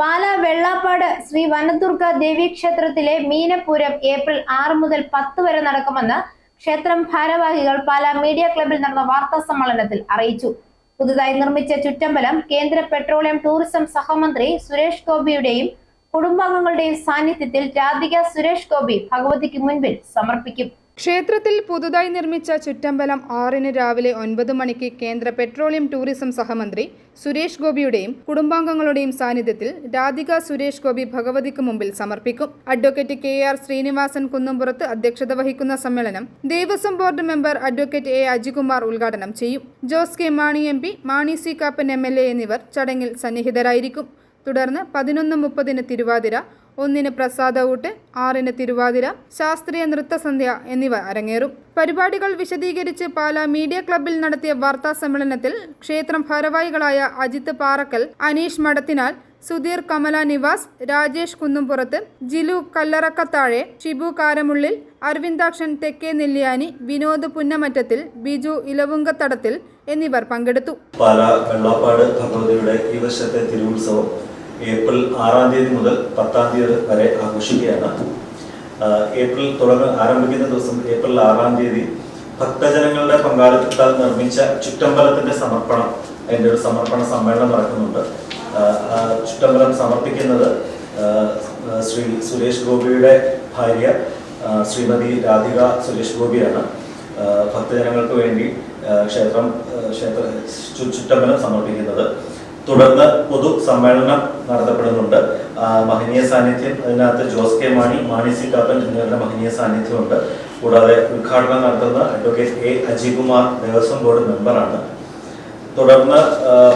പാല വെള്ളാപ്പാട് ശ്രീ വനദുർഗ ദേവീക്ഷേത്രത്തിലെ മീനപൂരം ഏപ്രിൽ ആറ് മുതൽ പത്ത് വരെ നടക്കുമെന്ന് ക്ഷേത്രം ഭാരവാഹികൾ പാല മീഡിയ ക്ലബിൽ നടന്ന വാർത്താ സമ്മേളനത്തിൽ അറിയിച്ചു. പുതുതായി നിർമ്മിച്ച ചുറ്റമ്പലം കേന്ദ്ര പെട്രോളിയം ടൂറിസം സഹമന്ത്രി സുരേഷ് ഗോപിയുടെയും കുടുംബാംഗങ്ങളുടെയും സാന്നിധ്യത്തിൽ രാധിക സുരേഷ് ഗോപി ഭഗവതിക്ക് മുൻപിൽ സമർപ്പിക്കും. ക്ഷേത്രത്തിൽ പുതുതായി നിർമ്മിച്ച ചുറ്റമ്പലം ആറിന് രാവിലെ ഒൻപത് മണിക്ക് കേന്ദ്ര പെട്രോളിയം ടൂറിസം സഹമന്ത്രി സുരേഷ് ഗോപിയുടെയും കുടുംബാംഗങ്ങളുടെയും സാന്നിധ്യത്തിൽ രാധിക സുരേഷ് ഗോപി ഭഗവതിക്ക് മുമ്പിൽ സമർപ്പിക്കും. Advocate K R Srinivasan Kunnampurath അധ്യക്ഷത വഹിക്കുന്ന സമ്മേളനം Devaswom board member advocate A Ajikumar ഉദ്ഘാടനം ചെയ്യും. Jose K Mani M P Mani C Kappan M എന്നിവർ ചടങ്ങിൽ സന്നിഹിതരായിരിക്കും. തുടർന്ന് പതിനൊന്ന് മുപ്പതിന് തിരുവാതിര ഒന്നിന് പ്രസാദ ഊട്ട് ആറിന് തിരുവാതിര ശാസ്ത്രീയ നൃത്തസന്ധ്യ എന്നിവ അരങ്ങേറും. പരിപാടികൾ വിശദീകരിച്ച് പാല മീഡിയ ക്ലബിൽ നടത്തിയ വാർത്താ സമ്മേളനത്തിൽ ക്ഷേത്രം ഭാരവാഹികളായ അജിത് പാറക്കൽ അനീഷ് മടത്തിനാൽ സുധീർ കമല നിവാസ് രാജേഷ് കുന്നുംപുറത്ത് ജിലു കല്ലറക്കത്താഴെ ഷിബു കാരമുള്ളിൽ അരവിന്ദാക്ഷൻ തെക്കേ നെല്ലിയാനി വിനോദ് പുന്നമറ്റത്തിൽ ബിജു ഇലവുങ്കത്തടത്തിൽ എന്നിവർ പങ്കെടുത്തു. പാല വെള്ളാപ്പാട് ഭഗവതിയുടെ ഈ വർഷത്തെ തിരുവുത്സവം ഏപ്രിൽ ആറാം തീയതി മുതൽ പത്താം തീയതി വരെ ആഘോഷിക്കുകയാണ്. ഏപ്രിൽ തുടങ്ങ ആരംഭിക്കുന്ന ദിവസം ഏപ്രിൽ ആറാം തീയതി ഭക്തജനങ്ങളുടെ പങ്കാളിത്തത്താൽ നിർമ്മിച്ച ചുറ്റമ്പലത്തിന്റെ സമർപ്പണം അതിന്റെ ഒരു സമർപ്പണ സമ്മേളനം നടക്കുന്നുണ്ട്. ചുറ്റമ്പലം സമർപ്പിക്കുന്നത് ശ്രീ സുരേഷ് ഗോപിയുടെ ഭാര്യ ശ്രീമതി രാധിക സുരേഷ് ഗോപിയാണ്. ഭക്തജനങ്ങൾക്ക് വേണ്ടി ക്ഷേത്രം ക്ഷേത്ര ചുറ്റമ്പലം സമർപ്പിക്കുന്നത്. തുടർന്ന് പൊതു സമ്മേളനം നടത്തപ്പെടുന്നുണ്ട് മഹനീയ സാന്നിധ്യം അതിനകത്ത് ജോസ് കെ മാണി മാണി സി കാപ്പൻ എന്നിവരുടെ മഹനീയ സാന്നിധ്യമുണ്ട്. കൂടാതെ ഉദ്ഘാടനം നടത്തുന്ന advocate A Ajikumar Devaswom board മെമ്പറാണ്. തുടർന്ന്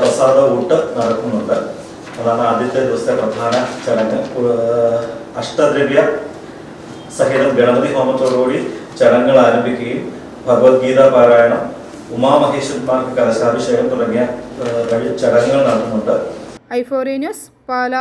പ്രസാദ ഊട്ട് നടക്കുന്നുണ്ട്. അതാണ് ആദ്യത്തെ ദിവസത്തെ പ്രധാന ചടങ്ങ്. അഷ്ടദ്രവ്യ സഹിതം ഗണപതി ഹോമത്തോടുകൂടി ചടങ്ങുകൾ ആരംഭിക്കുകയും ഭഗവത്ഗീത പാരായണം ഉമാമഹേശ്വരന്മാർക്ക് കലശാഭിഷേകം തുടങ്ങിയ ചടങ്ങുകൾ നടത്തുന്നുണ്ട്. ഐഫോറി പാല.